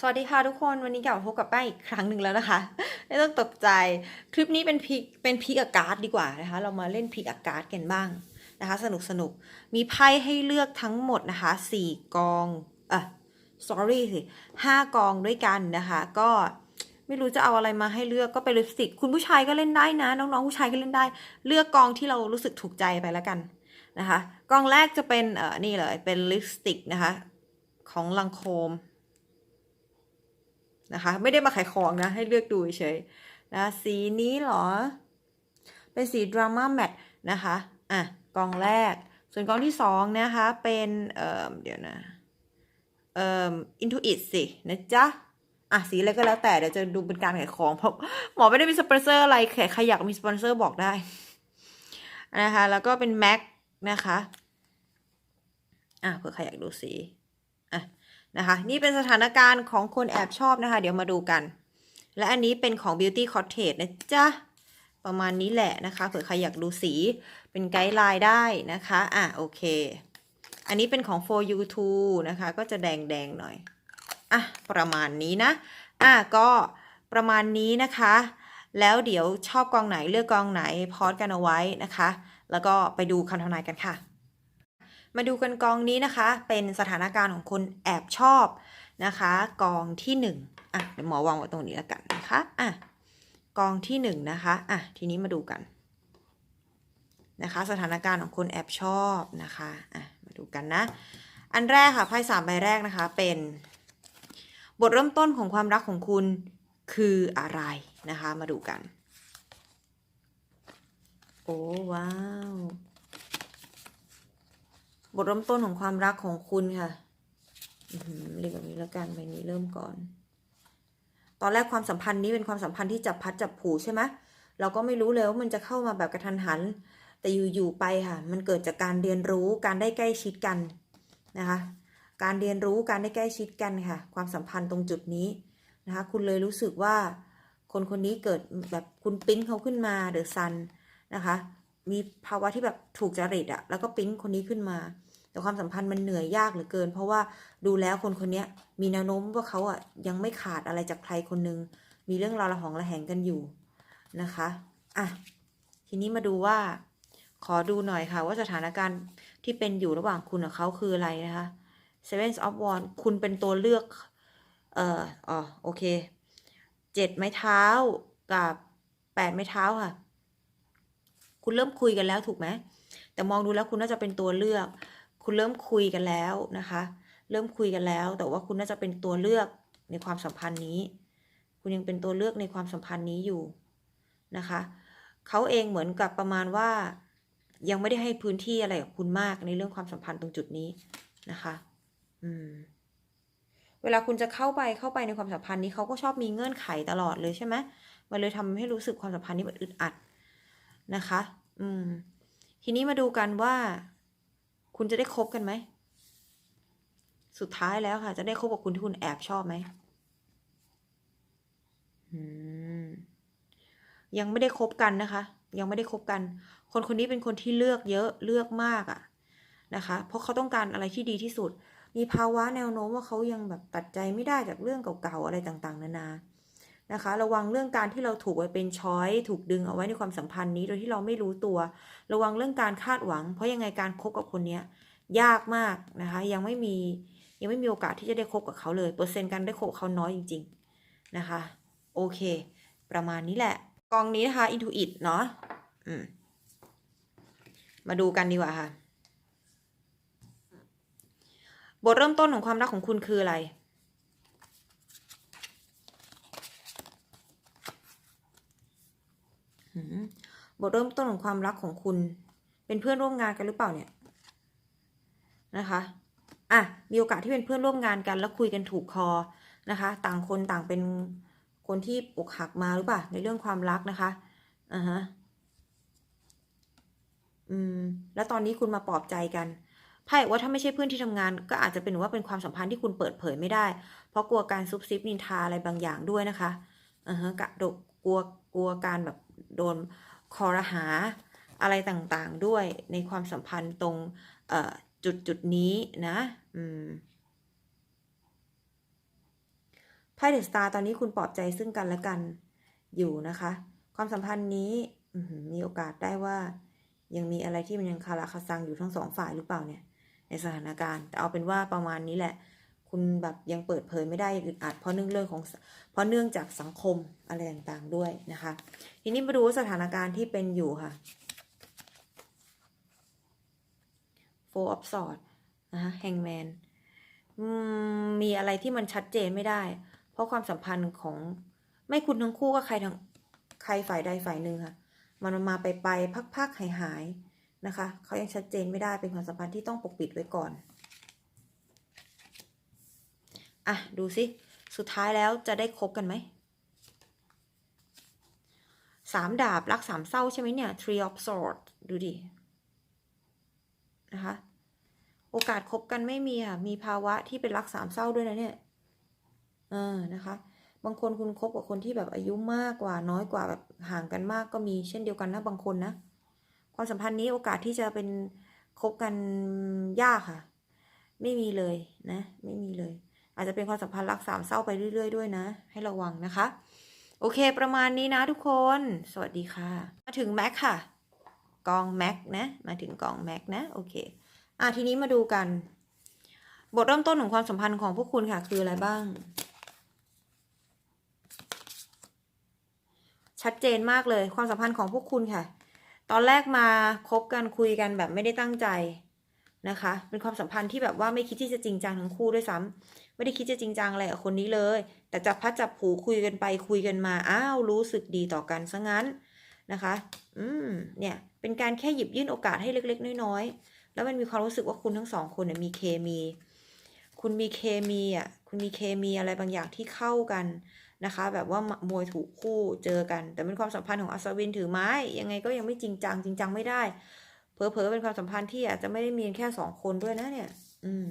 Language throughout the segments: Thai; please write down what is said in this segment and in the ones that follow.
สวัสดีค่ะทุกคนวันนี้กลับมาพบกับแป้งอีกครั้งหนึ่งแล้วนะคะ ไม่ต้องตกใจคลิปนี้เป็นพิกเป็นพิกอากาศดีกว่านะคะ เรามาเล่นพิกอากาศกันบ้างนะคะ สนุกสนุกมีไพ่ให้เลือกทั้งหมดนะคะสี่กองเอะ sorry สิห้ากองด้วยกันนะคะ ก็ไม่รู้จะเอาอะไรมาให้เลือกก็เป็นลิปสติก คุณผู้ชายก็เล่นได้นะ น้องๆผู้ชายก็เล่นได้ เลือกกองที่เรารู้สึกถูกใจไปแล้วกันนะคะกองแรกจะเป็นเอ่อนี่เลยเป็นลิปสติกนะคะ ของลังโคม นะคะ ไม่ได้มาขายของนะ ให้เลือกดูเฉยๆนะสีนี้เหรอ เป็นสีดราม่าแมทนะคะอะกองแรก ส่วนกองที่สองนะคะเป็นเอ่อเดี๋ยวนะเอ่อ Intuit สินะจ๊ะอะสีอะไรก็แล้วแต่เดี๋ยวจะดูเป็นการขายของเพราะหมอไม่ได้มีสปอนเซอร์อะไรแค่ใครอยากมีสปอนเซอร์บอกได้นะคะแล้วก็เป็น Mac นะคะอะเผื่อใครอยากดูสี อะนะคะนี่เป็นสถานการณ์ของคนแอบชอบนะคะ เดี๋ยวมาดูกัน และอันนี้เป็นของ Beauty Cottage นะจ๊ะ ประมาณนี้แหละนะคะ เผื่อใครอยากดูสีเป็นไกด์ไลน์ได้นะคะ อะโอเค อันนี้เป็นของ for you too นะคะ ก็จะแดงแดงหน่อย อะ ประมาณนี้นะ อะ ก็ประมาณนี้นะคะ แล้วเดี๋ยวชอบกองไหนเลือกกองไหนพอดกันเอาไว้นะคะ แล้วก็ไปดูคำทำนายกันค่ะ มาดูกันกองนี้นะคะ เป็นสถานการณ์ของคนแอบชอบนะคะ กองที่หนึ่งอะเดี๋ยวหมอวางไว้ตรงนี้แล้วกันนะคะอะกองที่หนึ่งนะคะอะทีนี้มาดูกันนะคะ สถานการณ์ของคนแอบชอบนะคะอะมาดูกันนะ อันแรกค่ะไพ่สามใบแรกนะคะเป็นบทเริ่มต้นของความรักของคุณคืออะไรนะคะ มาดูกัน โอ้ว้าว บทเริ่มต้นของความรักของคุณค่ะอื้อหือเรียกแบบนี้แล้วกันใบนี้เริ่มก่อน ตอนแรกความสัมพันธ์นี้เป็นความสัมพันธ์ที่จับพัดจับผูใช่ไหมเราก็ไม่รู้เลยว่ามันจะเข้ามาแบบกระทันหัน แต่อยู่ๆไปค่ะ มันเกิดจากการเรียนรู้การได้ใกล้ชิดกันนะคะ การเรียนรู้การได้ใกล้ชิดกันค่ะ ความสัมพันธ์ตรงจุดนี้นะคะ คุณเลยรู้สึกว่า คนคนนี้เกิดแบบคุณปิ๊งเขาขึ้นมาเดอะซันนะคะ มีภาวะที่แบบถูกจริตอะแล้วก็ปิ๊งคนนี้ขึ้นมา แต่ความสัมพันธ์มันเหนื่อยยากเหลือเกิน เพราะว่าดูแล้วคนคนนี้มีแนวโน้มว่าเขาอะยังไม่ขาดอะไรจากใครคนหนึ่งมีเรื่องราวระหองระแหงกันอยู่นะคะอะทีนี้มาดูว่าขอดูหน่อยค่ะ ว่าสถานการณ์ที่เป็นอยู่ระหว่างคุณกับเขาคืออะไรนะคะ Seven of Wands คุณเป็นตัวเลือก เอ่ออ๋อโอเคเจ็ดไม้เท้ากับแปดไม้เท้าค่ะ คุณเริ่มคุยกันแล้วถูกไหมแต่มองดูแล้วคุณน่าจะเป็นตัวเลือก คุณเริ่มคุยกันแล้วนะคะ เริ่มคุยกันแล้ว แต่ว่าคุณน่าจะเป็นตัวเลือกในความสัมพันธ์นี้ คุณยังเป็นตัวเลือกในความสัมพันธ์นี้อยู่นะคะเขาเองเหมือนกับประมาณว่ายังไม่ได้ให้พื้นที่อะไรกับคุณมากในเรื่องความสัมพันธ์ตรงจุดนี้นะคะ อืม เวลาคุณจะเข้าไปเข้าไปในความสัมพันธ์นี้เขาก็ชอบมีเงื่อนไขตลอดเลยใช่ไหมมันเลยทำให้รู้สึกความสัมพันธ์นี้มันอึดอัดนะคะ อืม ทีนี้มาดูกันว่า คุณจะได้คบกันไหม สุดท้ายแล้วค่ะ จะได้คบกับคุณที่คุณแอบชอบไหมยังไม่ได้คบกันนะคะ ยังไม่ได้คบกัน คนคนนี้เป็นคนที่เลือกเยอะเลือกมากอะนะคะ เพราะเขาต้องการอะไรที่ดีที่สุด มีภาวะแนวโน้มว่าเขายังแบบตัดใจไม่ได้จากเรื่องเก่าๆอะไรต่างๆ นานานะคะ ระวังเรื่องการที่เราถูกไว้เป็นช้อยถูกดึงเอาไว้ในความสัมพันธ์นี้โดยที่เราไม่รู้ตัว ระวังเรื่องการคาดหวัง เพราะยังไงการคบกับคนเนี้ยยากมากนะคะ ยังไม่มียังไม่มีโอกาสที่จะได้คบกับเขาเลย เปอร์เซ็นต์การได้คบเขาน้อยจริง ๆนะคะ โอเค ประมาณนี้แหละ กองนี้นะคะ Intuit เนาะอืมมาดูกันดีกว่าค่ะ บทเริ่มต้นของความรักของคุณคืออะไร อืม บทเริ่มต้นของความรักของคุณ เป็นเพื่อนร่วมงานกันหรือเปล่าเนี่ยนะคะอะมีโอกาสที่เป็นเพื่อนร่วมงานกันแล้วคุยกันถูกคอนะคะ ต่างคนต่างเป็นคนที่อกหักมาหรือเปล่าในเรื่องความรักนะคะอ่าฮะอืมแล้วตอนนี้คุณมาปลอบใจกันไพ่ว่าถ้าไม่ใช่เพื่อนที่ทำงาน ก็อาจจะเป็นว่าเป็นความสัมพันธ์ที่คุณเปิดเผยไม่ได้ เพราะกลัวการซุบซิบนินทาอะไรบางอย่างด้วยนะคะอ่าฮะกะโดกลัวกลัวการแบบโดน คอรหาอะไรต่างๆด้วยในความสัมพันธ์ตรงจุดจุดนี้นะไพ่เดสตาร์ตอนนี้คุณปลอบใจซึ่งกันและกันอยู่นะคะ ความสัมพันธ์นี้มีโอกาสได้ว่า ยังมีอะไรที่มันยังคาราคาซังอยู่ทั้งสองฝ่ายหรือเปล่าเนี่ย ในสถานการณ์แต่เอาเป็นว่าประมาณนี้แหละ คุณแบบยังเปิดเผยไม่ได้อึดอัดเพราะเนื่องเรื่องของเพราะเนื่องจากสังคมอะไรต่างๆด้วยนะคะ ทีนี้มาดูสถานการณ์ที่เป็นอยู่ค่ะ Four of Swords นะคะ Hangman มีอะไรที่มันชัดเจนไม่ได้ เพราะความสัมพันธ์ของไม่คุณทั้งคู่ก็ใครทั้งใครฝ่ายใดฝ่ายหนึ่งค่ะ มันมาไปไปพักพักหายหายๆนะคะ เขายังชัดเจนไม่ได้เป็นความสัมพันธ์ที่ต้องปกปิดไว้ก่อน อะ ดูสิ สุดท้ายแล้วจะได้คบกันไหมสามดาบ รักสามเศร้าใช่ไหมเนี่ย three of swords ดูดิ นะคะ โอกาสคบกันไม่มีอะ มีภาวะที่เป็นรักสามเศร้าด้วยนะเนี่ย เออ นะคะ บางคนคุณคบกับคนที่แบบอายุมากกว่าน้อยกว่าแบบห่างกันมากก็มีเช่นเดียวกันนะบางคนนะ ความสัมพันธ์นี้โอกาสที่จะเป็นคบกันยากค่ะ ไม่มีเลยนะ ไม่มีเลย อาจจะเป็นความสัมพันธ์รักสามเศร้าไปเรื่อย ๆ ด้วยนะ ให้ระวังนะคะ โอเค ประมาณนี้นะทุกคน สวัสดีค่ะ มาถึงแม็กค่ะ กองแม็กนะ มาถึงกองแม็กนะ โอเค อะทีนี้มาดูกัน บทเริ่มต้นของความสัมพันธ์ของพวกคุณค่ะ คืออะไรบ้าง ชัดเจนมากเลย ความสัมพันธ์ของพวกคุณค่ะ ตอนแรกมาคบกันคุยกันแบบไม่ได้ตั้งใจนะคะ เป็นความสัมพันธ์ที่แบบว่าไม่คิดที่จะจริงจังทั้งคู่ด้วยซ้ำ ไม่ได้คิดจะจริงจังอะไรกับคนนี้เลย แต่จับพัดจับผูคุยกันไปคุยกันมา อ้าวรู้สึกดีต่อกันซะงั้นนะคะ อืม เนี่ย เป็นการแค่หยิบยื่นโอกาสให้เล็ก ๆ น้อยๆ แล้วมันมีความรู้สึกว่าคุณทั้งสองคนเนี่ยมีเคมี คุณมีเคมีอะ คุณมีเคมีอะไรบางอย่างที่เข้ากันนะคะ แบบว่ามวยถูกคู่เจอกัน แต่เป็นความสัมพันธ์ของอัศวินถือไม้ ยังไงก็ยังไม่จริงจังจริงจังไม่ได้เผลอๆเป็นความสัมพันธ์ที่อาจจะไม่ได้มีแค่สองคนด้วยนะเนี่ย อืม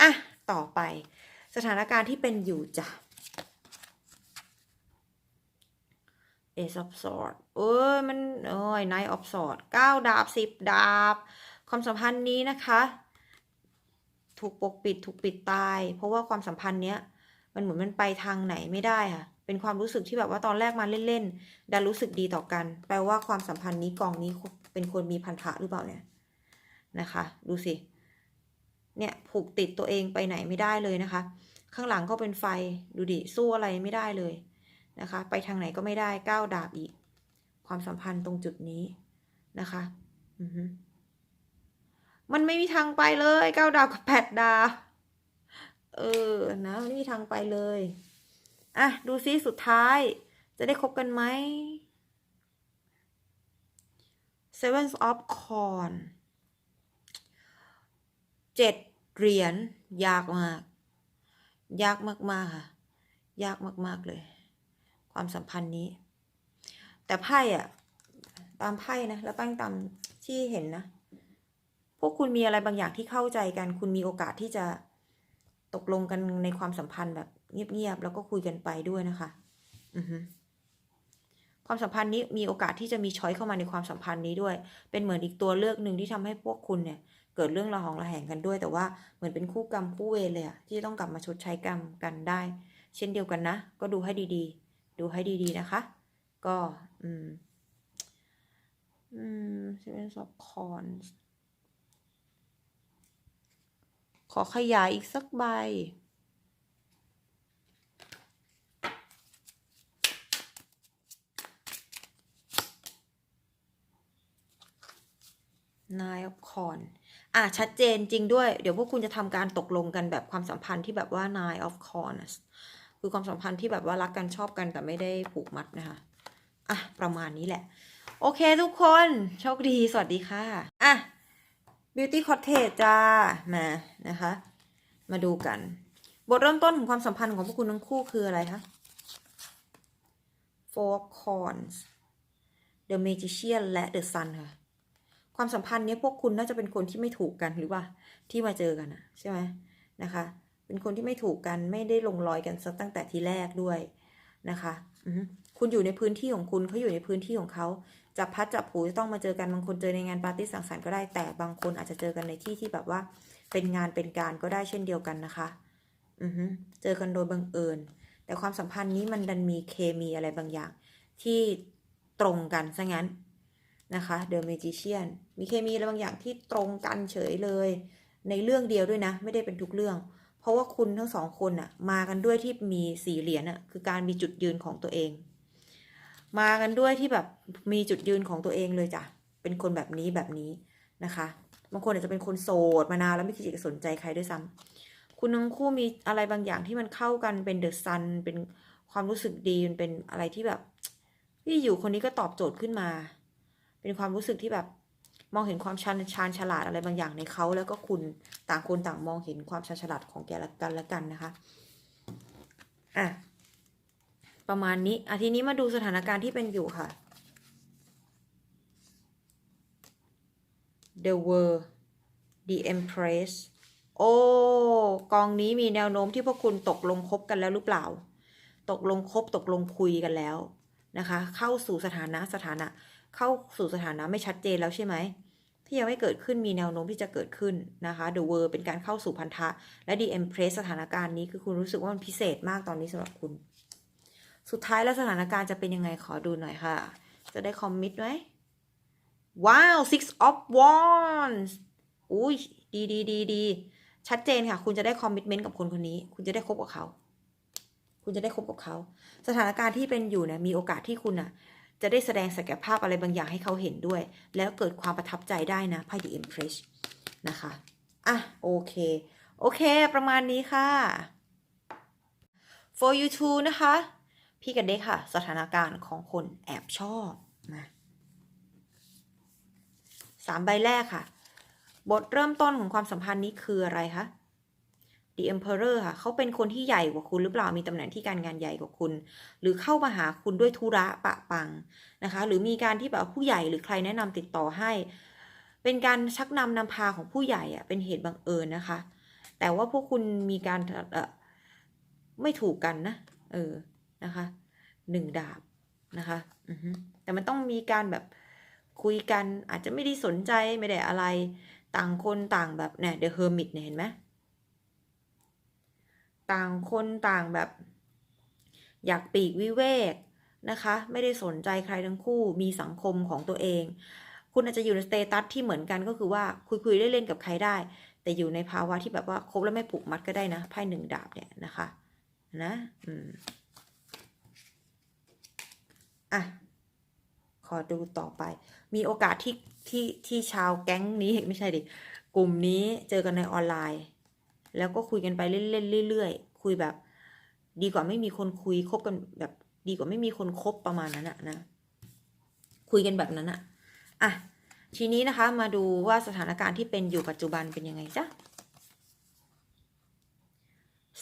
อะ ต่อไป สถานการณ์ที่เป็นอยู่จ้ะ Ace of Swords เอ้ยมันโอ้ย Knight of Swords เก้าดาบสิบดาบ ความสัมพันธ์นี้นะคะ ถูกปกปิดถูกปิดตาย เพราะว่าความสัมพันธ์เนี้ยมันเหมือนมันไปทางไหนไม่ได้ค่ะ เป็นความรู้สึกที่แบบว่าตอนแรกมาเล่นๆดันรู้สึกดีต่อกัน แปลว่าความสัมพันธ์นี้กองนี้เป็นคนมีพันธะหรือเปล่าเนี่ยนะคะ ดูสิ เนี่ยผูกติดตัวเองไปไหนไม่ได้เลยนะคะ ข้างหลังก็เป็นไฟดูดิสู้อะไรไม่ได้เลยนะคะ ไปทางไหนก็ไม่ได้ก้าวดาบอีก ความสัมพันธ์ตรงจุดนี้นะคะมันไม่มีทางไปเลยก้าวดาบกับแปดดาบเออนะไม่มีทางไปเลยอะดูซิสุดท้าย จะได้คบกันไหม Seven of Corn เจ็ด เหรียญยากมาก ยากมากๆค่ะ ยากมากๆเลย ความสัมพันธ์นี้ แต่ไพ่อะตามไพ่นะแล้วตั้งตามที่เห็นนะพวกคุณมีอะไรบางอย่างที่เข้าใจกัน คุณมีโอกาสที่จะตกลงกันในความสัมพันธ์แบบเงียบๆแล้วก็คุยกันไปด้วยนะคะ อือฮึความสัมพันธ์นี้มีโอกาสที่จะมีช้อยเข้ามาในความสัมพันธ์นี้ด้วย เป็นเหมือนอีกตัวเลือกหนึ่งที่ทำให้พวกคุณเนี่ย กิดเรื่องระหองระแหงกันด้วย แต่ว่าเหมือนเป็นคู่กรรมคู่เวรเลยอะที่ต้องกลับมาชดใช้กรรมกันได้ เช่นเดียวกันนะ ก็ดูให้ดีๆ ดูให้ดีๆนะคะ ก็อืมอืม Seven of Wands ขอขยายอีกสักใบ Nine of Corn อ่ อะชัดเจนจริงด้วย เดี๋ยวพวกคุณจะทำการตกลงกันแบบความสัมพันธ์ที่แบบว่า Nine of Corns คือความสัมพันธ์ที่แบบว่ารักกันชอบกันแต่ไม่ได้ผูกมัดนะคะ อะ ประมาณนี้แหละ โอเคทุกคน โชคดี สวัสดีค่ะ อะ Beauty Cottage จ้า มานะคะ มาดูกัน บทเริ่มต้นของความสัมพันธ์ของพวกคุณทั้งคู่คืออะไรคะ Four coins The Magician และ The Sun ค่ะ ความสัมพันธ์เนี้ยพวกคุณน่าจะเป็นคนที่ไม่ถูกกันหรือว่าที่มาเจอกันอะใช่ไหมนะคะ เป็นคนที่ไม่ถูกกันไม่ได้ลงรอยกันตั้งแต่ทีแรกด้วยนะคะอืคุณอยู่ในพื้นที่ของคุณเขาอยู่ในพื้นที่ของเขาจับพัดจับผูจะต้องมาเจอกันบางคนเจอในงานปาร์ตี้สังสรรค์ก็ได้แต่บางคนอาจจะเจอกันในที่ที่แบบว่า เป็นงานเป็นการก็ได้เช่นเดียวกันนะคะอือเจอกันโดยบังเอิญ แต่ความสัมพันธ์นี้มันดันมีเคมีอะไรบางอย่าง ที่ตรงกันซะงั้น นะคะ The Magician มีเคมีอะไรบางอย่างที่ตรงกันเฉยเลย ในเรื่องเดียวด้วยนะ ไม่ได้เป็นทุกเรื่อง เพราะว่าคุณทั้งสองคนอะมากันด้วยที่มีสีเหรียญอะคือการมีจุดยืนของตัวเอง มากันด้วยที่แบบมีจุดยืนของตัวเองเลยจ้ะเป็นคนแบบนี้แบบนี้นะคะบางคนอาจจะเป็นคนโสดมานานแล้วไม่คิดจะสนใจใครด้วยซ้ำคุณทั้งคู่มีอะไรบางอย่างที่มันเข้ากันเป็นเดอะซันเป็นความรู้สึกดีมันเป็นอะไรที่แบบที่อยู่คนนี้ก็ตอบโจทย์ขึ้นมา เป็นความรู้สึกที่แบบมองเห็นความชันชาญฉลาดอะไรบางอย่างในเขาแล้วก็คุณต่างคนต่างมองเห็นความชันฉลาดของแกละกันและกันนะคะอะประมาณนี้อะทีนี้มาดูสถานการณ์ที่เป็นอยู่ค่ะ The World The Empress โอ้กองนี้มีแนวโน้มที่พวกคุณตกลงคบกันแล้วหรือเปล่า ตกลงคบตกลงคุยกันแล้วนะคะ เข้าสู่สถานะสถานะ เข้าสู่สถานะไม่ชัดเจนแล้วใช่ไหมที่ยังไม่เกิดขึ้นมีแนวโน้มที่จะเกิดขึ้นนะคะ The World เป็นการเข้าสู่พันธะ และ The Empress สถานการณ์นี้คือคุณรู้สึกว่ามันพิเศษมากตอนนี้สำหรับคุณ สุดท้ายแล้วสถานการณ์จะเป็นยังไงขอดูหน่อยค่ะ จะได้คอมมิตไหมว้าว six of wands อุ้ยดีดีดีดีชัดเจนค่ะ คุณจะได้คอมมิตเมนต์กับคนคนนี้ คุณจะได้คบกับเขา คุณจะได้คบกับเขา สถานการณ์ที่เป็นอยู่เนี่ยมีโอกาสที่คุณอะ จะได้แสดงศักยภาพอะไรบางอย่างให้เขาเห็นด้วย แล้วเกิดความประทับใจได้นะไพ่ The Empress นะคะ อะ โอเค โอเค ประมาณนี้ค่ะ for you too นะคะ พี่กันเด็กค่ะ สถานการณ์ของคนแอบชอบมาสามใบแรกค่ะ บทเริ่มต้นของความสัมพันธ์นี้คืออะไรคะ The Emperor ค่ะเขาเป็นคนที่ใหญ่กว่าคุณหรือเปล่ามีตำแหน่งที่การงานใหญ่กว่าคุณ หรือเข้ามาหาคุณด้วยธุระปะปังนะคะ หรือมีการที่แบบผู้ใหญ่หรือใครแนะนำติดต่อให้ เป็นการชักนำนำพาของผู้ใหญ่อะเป็นเหตุบังเอิญนะคะ แต่ว่าพวกคุณมีการเออไม่ถูกกันนะเออนะคะหนึ่งดาบนะคะอือแต่มันต้องมีการแบบคุยกันอาจจะไม่ได้สนใจไม่ได้อะไรต่างคนต่างแบบเนี่ยเดอะเฮอร์มิตเนี่ยเห็นไหม ต่างคนต่างแบบ อยากปีกวิเวกนะคะ ไม่ได้สนใจใครทั้งคู่มีสังคมของตัวเอง คุณอาจจะอยู่ในสเตตัสที่เหมือนกันก็คือว่าคุยคุยเล่นกับใครได้ แต่อยู่ในภาวะที่แบบว่าคบแล้วไม่ผูกมัดก็ได้นะไพ่หนึ่งดาบเนี่ยนะคะนะอืมอะขอดูต่อไป มีโอกาสที่ที่ที่ชาวแก๊งนี้ไม่ใช่ดิกลุ่มนี้เจอกันในออนไลน์ แล้วก็คุยกันไปเล่นๆเรื่อยๆคุยแบบ ดีกว่าไม่มีคนคุยคบกันแบบดีกว่าไม่มีคนคบประมาณนั้นอะนะ คุยกันแบบนั้นอะอะทีนี้นะคะมาดูว่าสถานการณ์ที่เป็นอยู่ปัจจุบันเป็นยังไงจ๊ะ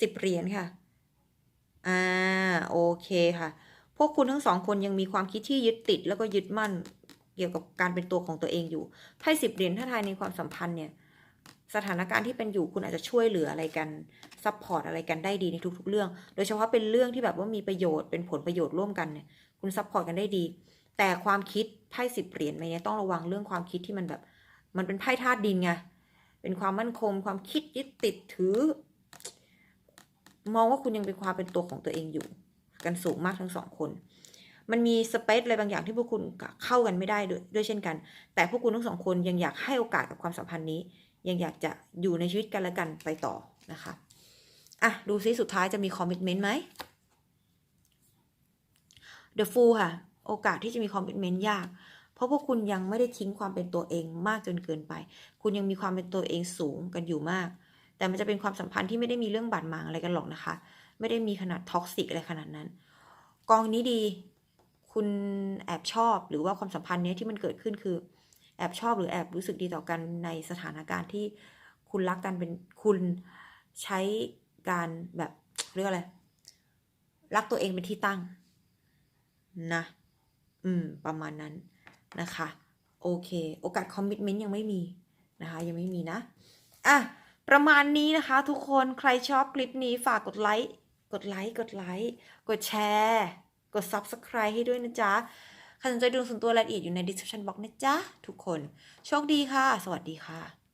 สิบเหรียญค่ะ อ่า โอเคค่ะ พวกคุณทั้งสองคนยังมีความคิดที่ยึดติดแล้วก็ยึดมั่น เกี่ยวกับการเป็นตัวของตัวเองอยู่ไพ่สิบเหรียญถ้าทายในความสัมพันธ์เนี่ย สถานการณ์ที่เป็นอยู่คุณอาจจะช่วยเหลืออะไรกันซัพพอร์ตอะไรกันได้ดีในทุก ๆ เรื่อง โดยเฉพาะเป็นเรื่องที่แบบว่ามีประโยชน์เป็นผลประโยชน์ร่วมกันเนี่ยคุณซัพพอร์ตกันได้ดี แต่ความคิดไพ่สิบเหรียญเนี่ยต้องระวังเรื่องความคิดที่มันแบบ มันเป็นไพ่ธาตุดินไงเป็นความมั่นคง ความคิดยึดติดถือ มองว่าคุณยังเป็นความเป็นตัวของตัวเองอยู่ กันสูงมากทั้งสองคนมันมีสเปซอะไรบางอย่างที่พวกคุณเข้ากันไม่ได้ด้วยด้วยเช่นกัน แต่พวกคุณทั้งสองคนยังอยากให้โอกาสกับความสัมพันธ์นี้ ยังอยากจะอยู่ในชีวิตกันและกันไปต่อนะคะอะดูซิสุดท้ายจะมีคอมมิชเมนต์ไหม The Fool ค่ะ โอกาสที่จะมีคอมมิชเมนต์ยาก เพราะพวกคุณยังไม่ได้ทิ้งความเป็นตัวเองมากจนเกินไป คุณยังมีความเป็นตัวเองสูงกันอยู่มาก แต่มันจะเป็นความสัมพันธ์ที่ไม่ได้มีเรื่องบาดหมางอะไรกันหรอกนะคะ ไม่ได้มีขนาดท็อกซิกอะไรขนาดนั้น กองนี้ดี คุณแอบชอบหรือว่าความสัมพันธ์เนี้ยที่มันเกิดขึ้นคือ แอบชอบหรือแอบรู้สึกดีต่อกันในสถานการณ์ที่คุณรักกันเป็นคุณใช้การแบบเรียกอะไร รักตัวเองเป็นที่ตั้ง นะ อืม ประมาณนั้นนะคะ โอเค โอกาสคอมมิชเมนต์ยังไม่มีนะคะ ยังไม่มีนะ อะ ประมาณนี้นะคะ ทุกคนใครชอบคลิปนี้ฝากกดไลค์ กดไลค์ กดไลค์ กดแชร์ กด Subscribe ให้ด้วยนะจ๊ะ ใครสนใจดูส่วนตัวรายละเอียดอยู่ใน description box นะจ๊ะทุกคน โชคดีค่ะ สวัสดีค่ะ